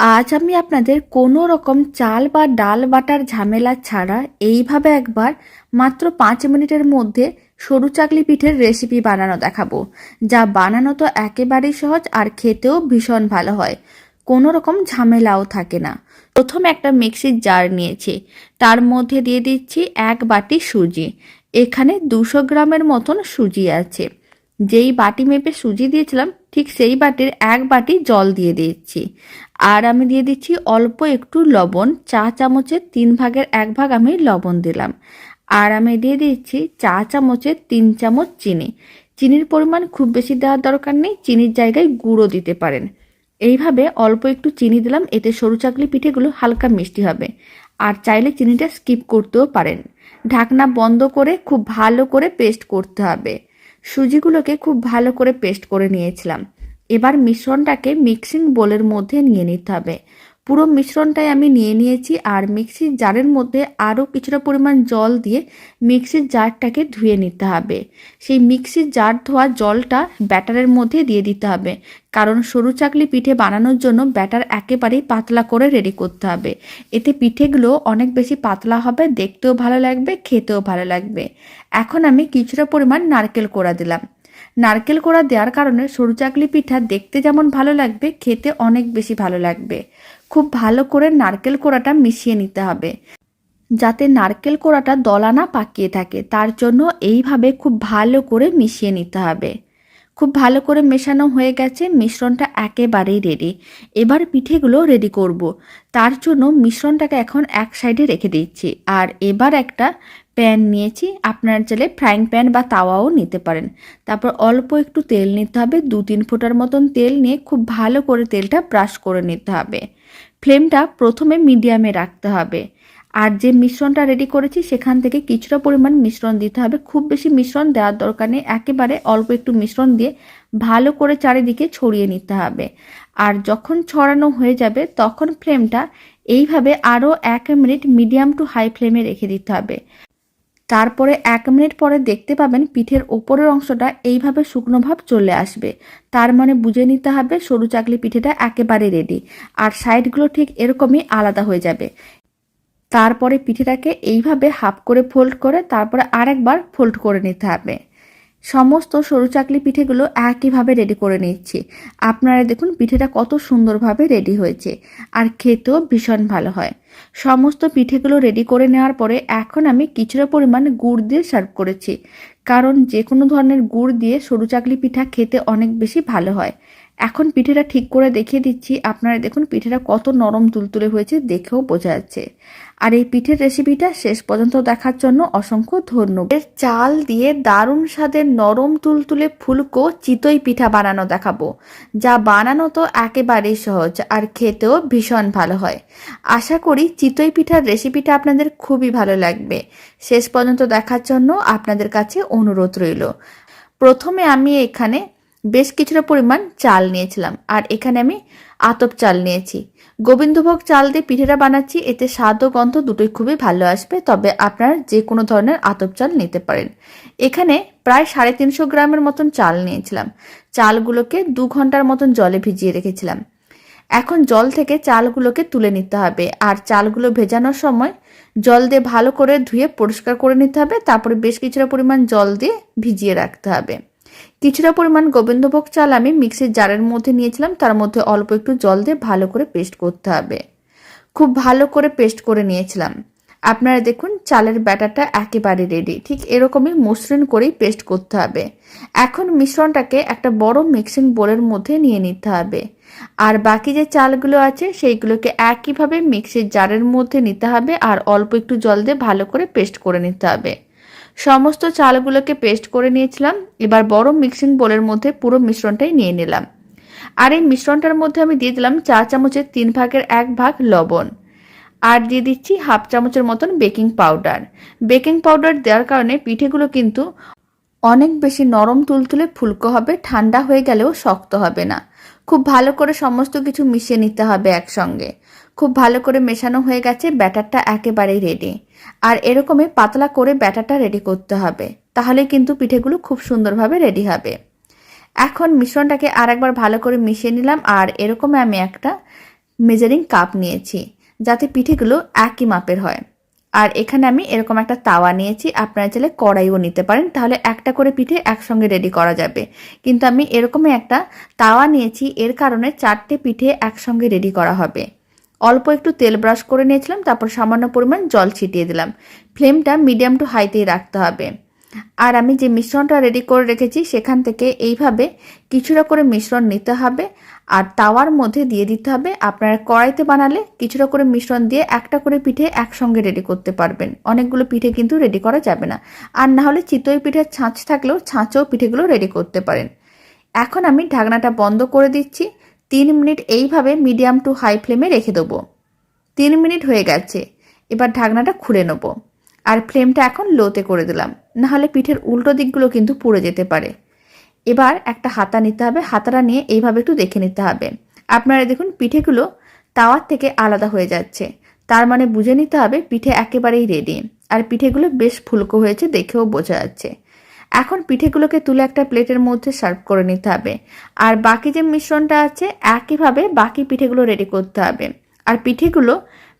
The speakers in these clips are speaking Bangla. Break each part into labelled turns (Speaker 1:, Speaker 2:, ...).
Speaker 1: আজ আমি আপনাদের কোনো রকম চাল বা ডাল বাটার ঝামেলা ছাড়া এইভাবে একবার মাত্র পাঁচ মিনিটের মধ্যে সরু চাকলি পিঠের রেসিপি বানানো দেখাবো, যা বানানো তো একেবারেই সহজ আর খেতেও ভীষণ ভালো হয়। কোনো রকম ঝামেলাও থাকে না। প্রথমে একটা মিক্সির জার নিয়েছি, তার মধ্যে দিয়ে দিচ্ছি এক বাটি সুজি, এখানে দুশো গ্রামের মতন সুজি আছে। যেই বাটি মেপে সুজি দিয়েছিলাম, ঠিক সেই বাটির এক বাটি জল দিয়ে দিচ্ছি আর আমি দিয়ে দিচ্ছি অল্প একটু লবণ, চা চামচের তিন ভাগের এক ভাগ আমি লবণ দিলাম। আর আমি দিয়ে দিচ্ছি চা চামচের তিন চামচ চিনি। চিনির পরিমাণ খুব বেশি দেওয়ার দরকার নেই, চিনির জায়গায় গুঁড়ো দিতে পারেন। এইভাবে অল্প একটু চিনি দিলাম, এতে সরু চাকলি পিঠেগুলো হালকা মিষ্টি হবে। আর চাইলে চিনিটা স্কিপ করতেও পারেন। ঢাকনা বন্ধ করে খুব ভালো করে পেস্ট করতে হবে। সুজিগুলোকে খুব ভালো করে পেস্ট করে নিয়েছিলাম। এবার মিশ্রণটাকে মিক্সিং বোলের মধ্যে নিয়ে নিতে হবে। পুরো মিশ্রণটাই আমি নিয়ে নিয়েছি আর মিক্সির জারের মধ্যে আরও কিছুটা পরিমাণ জল দিয়ে মিক্সির জারটাকে ধুয়ে নিতে হবে। সেই মিক্সির জার ধোয়া জলটা ব্যাটারের মধ্যে দিয়ে দিতে হবে। কারণ সরু চাকলি পিঠে বানানোর জন্য ব্যাটার একেবারেই পাতলা করে রেডি করতে হবে। এতে পিঠেগুলো অনেক বেশি পাতলা হবে, দেখতেও ভালো লাগবে, খেতেও ভালো লাগবে। এখন আমি কিছুটা পরিমাণ নারকেল কোড়া দিলাম। নারকেল কোড়া দেওয়ার কারণে সরু চাকলি পিঠা দেখতে যেমন ভালো লাগবে, খেতে অনেক বেশি ভালো লাগবে। খুব ভালো করে নারকেল কোড়াটা মিশিয়ে নিতে হবে। যাতে নারকেল কোড়াটা দলা না পাকিয়ে থাকে, তার জন্য এইভাবে খুব ভালো করে মিশিয়ে নিতে হবে। খুব ভালো করে মেশানো হয়ে গেছে, মিশ্রণটা একেবারেই রেডি এবার পিঠেগুলো রেডি করব। তার জন্য মিশ্রণটাকে এখন এক সাইডে রেখে দিচ্ছি। আর এবার একটা প্যান নিয়েছি, আপনার চাইলে ফ্রাইং প্যান বা তাওয়াও নিতে পারেন। তারপর অল্প একটু তেল নিতে হবে দু তিন ফোঁটার মতন তেল নিয়ে খুব ভালো করে তেলটা ব্রাশ করে নিতে হবে। ফ্লেমটা প্রথমে মিডিয়ামে রাখতে হবে। আর যে মিশ্রণটা রেডি করেছি, সেখান থেকে কিছুটা পরিমাণ মিশ্রণ দিতে হবে। খুব বেশি মিশ্রণ দেওয়ার দরকার নেই। একেবারে অল্প একটু মিশ্রণ দিয়ে ভালো করে চারিদিকে ছড়িয়ে নিতে হবে। আর যখন ছড়ানো হয়ে যাবে, তখন ফ্লেমটা এইভাবে আরও এক মিনিট মিডিয়াম টু হাই ফ্লেমে রেখে দিতে হবে। তারপরে এক মিনিট পরে দেখতে পাবেন পিঠের ওপরের অংশটা এইভাবে শুকনো ভাব চলে আসবে। তার মানে বুঝে নিতে হবে সরু চাকলি পিঠেটা একেবারে রেডি আর সাইডগুলো ঠিক এরকমই আলাদা হয়ে যাবে। তারপরে পিঠেটাকে এইভাবে হাফ করে ফোল্ড করে তারপরে আরেকবার ফোল্ড করে নিতে হবে। সমস্ত সরু চাকলি পিঠেগুলো একইভাবে রেডি করে নিচ্ছি। আপনারা দেখুন পিঠেটা কত সুন্দরভাবে রেডি হয়েছে আর খেতেও ভীষণ ভালো হয়। সমস্ত পিঠেগুলো রেডি করে নেওয়ার পরে এখন আমি কিছুটা পরিমাণ গুড় দিয়ে সার্ভ করেছি। কারণ যে কোনো ধরনের গুড় দিয়ে সরু চাকলি পিঠা খেতে অনেক বেশি ভালো হয়। এখন পিঠেটা ঠিক করে দেখিয়ে দিচ্ছি। আপনারা দেখুন, পিঠেটা কত নরম তুলতুলে হয়েছে দেখেও বোঝা যাচ্ছে। আর এই পিঠের রেসিপিটা শেষ পর্যন্ত দেখার জন্য অসংখ্য ধন্যবাদ। চাল দিয়ে দারুণ স্বাদের নরম তুলতুলে ফুলকো চিতই পিঠা বানানো দেখাবো। যা বানানো তো একেবারেই সহজ আর খেতেও ভীষণ ভালো হয়। আশা করি চিতই পিঠার রেসিপিটা আপনাদের খুবই ভালো লাগবে। শেষ পর্যন্ত দেখার জন্য আপনাদের কাছে অনুরোধ রইল। প্রথমে আমি এখানে বেশ কিছুটা পরিমাণ চাল নিয়েছিলাম। আর এখানে আমি আতপ চাল নিয়েছি। গোবিন্দভোগ চাল দিয়ে পিঠেটা বানাচ্ছি, এতে স্বাদ ও গন্ধ দুটোই খুবই ভালো আসবে, তবে আপনারা যে কোনো ধরনের আতপ চাল নিতে পারেন। এখানে প্রায় সাড়ে তিনশো গ্রামের মতন চাল নিয়েছিলাম। চালগুলোকে দু ঘণ্টার মতন জলে ভিজিয়ে রেখেছিলাম। এখন জল থেকে চালগুলোকে তুলে নিতে হবে, আর চালগুলো ভেজানোর সময় জল দিয়ে ভালো করে ধুয়ে পরিষ্কার করে নিতে হবে, তারপরে বেশ কিছুটা পরিমাণ জল দিয়ে ভিজিয়ে রাখতে হবে। কিছুটা পরিমাণ গোবিন্দভোগ চাল আমি মিক্সির জারের মধ্যে নিয়েছিলাম। তার মধ্যে অল্প একটু জল দিয়ে ভালো করে পেস্ট করতে হবে। খুব ভালো করে পেস্ট করে নিয়েছিলাম। আপনারা দেখুন, চালের ব্যাটারটা একেবারে রেডি ঠিক এরকমই মসৃণ করেই পেস্ট করতে হবে। এখন মিশ্রণটাকে একটা বড় মিক্সিং বোলের মধ্যে নিয়ে নিতে হবে। আর বাকি যে চালগুলো আছে, সেইগুলোকে একইভাবে মিক্সির জারের মধ্যে নিতে হবে আর অল্প একটু জল দিয়ে ভালো করে পেস্ট করে নিতে হবে। সমস্ত চালগুলোকে পেস্ট করে নিয়েছিলাম। এবার বড় মিক্সিং বোলের মধ্যে পুরো মিশ্রণটাই নিয়ে নিলাম। আর এই মিশ্রণটার মধ্যে আমি দিয়ে দিলাম চা চামচের তিন ভাগের এক ভাগ লবণ। আর দিয়ে দিচ্ছি হাফ চামচের মতন বেকিং পাউডার। বেকিং পাউডার দেওয়ার কারণে পিঠেগুলো কিন্তু অনেক বেশি নরম তুলতুলে ফুলকো হবে, ঠান্ডা হয়ে গেলেও শক্ত হবে না। খুব ভালো করে সমস্ত কিছু মিশিয়ে নিতে হবে একসঙ্গে। খুব ভালো করে মেশানো হয়ে গেছে, ব্যাটারটা একেবারেই রেডি আর এরকমই পাতলা করে ব্যাটারটা রেডি করতে হবে, তাহলে কিন্তু পিঠেগুলো খুব সুন্দরভাবে রেডি হবে। এখন মিশ্রণটাকে আর একবার ভালো করে মিশিয়ে নিলাম, আর এরকম আমি একটা মেজারিং কাপ নিয়েছি, যাতে পিঠেগুলো একই মাপের হয়। আর এখানে আমি এরকম একটা তাওয়া নিয়েছি, আপনারা চাইলে কড়াইও নিতে পারেন, তাহলে একটা করে পিঠে একসঙ্গে রেডি করা যাবে। কিন্তু আমি এরকমই একটা তাওয়া নিয়েছি, এর কারণে চারটে পিঠে একসঙ্গে রেডি করা হবে। অল্প একটু তেল ব্রাশ করে নিয়েছিলাম, তারপর সামান্য পরিমাণ জল ছিটিয়ে দিলাম। ফ্লেমটা মিডিয়াম টু হাইতেই রাখতে হবে। আর আমি যে মিশ্রণটা রেডি করে রেখেছি, সেখান থেকে এইভাবে কিছুটা করে মিশ্রণ নিতে হবে আর তাওয়ার মধ্যে দিয়ে দিতে হবে। আপনারা কড়াইতে বানালে কিছুটা করে মিশ্রণ দিয়ে একটা করে পিঠে একসঙ্গে রেডি করতে পারবেন। অনেকগুলো পিঠে কিন্তু রেডি করা যাবে না। আর না হলে চিতই পিঠের ছাঁচ থাকলেও ছাঁচেও পিঠেগুলো রেডি করতে পারেন। এখন আমি ঢাকনাটা বন্ধ করে দিচ্ছি। তিন মিনিট এইভাবে মিডিয়াম টু হাই ফ্লেমে রেখে দেবো। তিন মিনিট হয়ে গেছে, এবার ঢাকনাটা খুলে নেব। আর ফ্লেমটা এখন লোতে করে দিলাম, নাহলে পিঠের উল্টো দিকগুলো কিন্তু পুড়ে যেতে পারে। এবার একটা হাতা নিতে হবে, হাতাটা নিয়ে এইভাবে একটু দেখে নিতে হবে। আপনারা দেখুন, পিঠেগুলো তাওয়ার থেকে আলাদা হয়ে যাচ্ছে। তার মানে বুঝে নিতে হবে পিঠে একেবারেই রেডি আর পিঠেগুলো বেশ ফুলকো হয়েছে, দেখেও বোঝা যাচ্ছে। এখন পিঠেগুলোকে তুলে একটা প্লেটের মধ্যে সার্ভ করে নিতে হবে। আর বাকি যে মিশ্রণটা আছে, একইভাবে বাকি পিঠেগুলো রেডি করতে হবে। আর পিঠেগুলো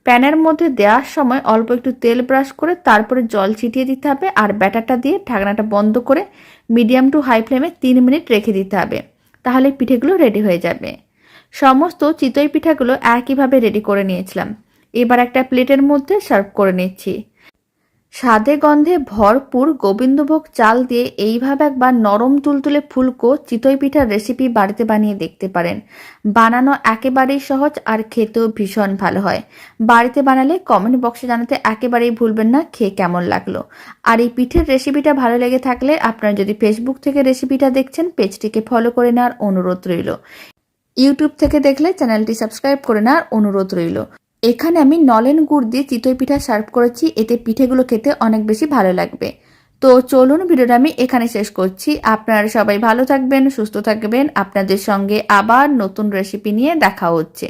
Speaker 1: প্যানের মধ্যে দেওয়ার সময় অল্প একটু তেল ব্রাশ করে তারপরে জল ছিটিয়ে দিতে হবে আর ব্যাটারটা দিয়ে ঢাকনাটা বন্ধ করে মিডিয়াম টু হাই ফ্লেমে তিন মিনিট রেখে দিতে হবে। তাহলে পিঠেগুলো রেডি হয়ে যাবে। সমস্ত চিতই পিঠাগুলো একইভাবে রেডি করে নিয়েছিলাম। এবার একটা প্লেটের মধ্যে সার্ভ করে নিচ্ছি। স্বাদে গন্ধে ভরপুর গোবিন্দভোগ চাল দিয়ে এইভাবে একবার নরম তুলতুলে ফুলকো চিতই পিঠার রেসিপি বাড়িতে বানিয়ে দেখতে পারেন। বানানো একেবারেই সহজ আর খেতেও ভীষণ ভালো হয়। বাড়িতে বানালে কমেন্ট বক্সে জানাতে একেবারেই ভুলবেন না, খেয়ে কেমন লাগল। আর এই পিঠের রেসিপিটা ভালো লেগে থাকলে আপনারা যদি ফেসবুক থেকে রেসিপিটা দেখছেন, পেজটিকে ফলো করে নেওয়ার অনুরোধ রইল। ইউটিউব থেকে দেখলে চ্যানেলটি সাবস্ক্রাইব করে নেওয়ার অনুরোধ রইল। এখানে আমি নলেন গুড় দিয়ে চিতই পিঠা সার্ভ করেছি, এতে পিঠেগুলো খেতে অনেক বেশি ভালো লাগবে। তো চলুন ভিডিওটা আমি এখানে শেষ করছি। আপনারা সবাই ভালো থাকবেন, সুস্থ থাকবেন। আপনাদের সঙ্গে আবার নতুন রেসিপি নিয়ে দেখা হচ্ছে।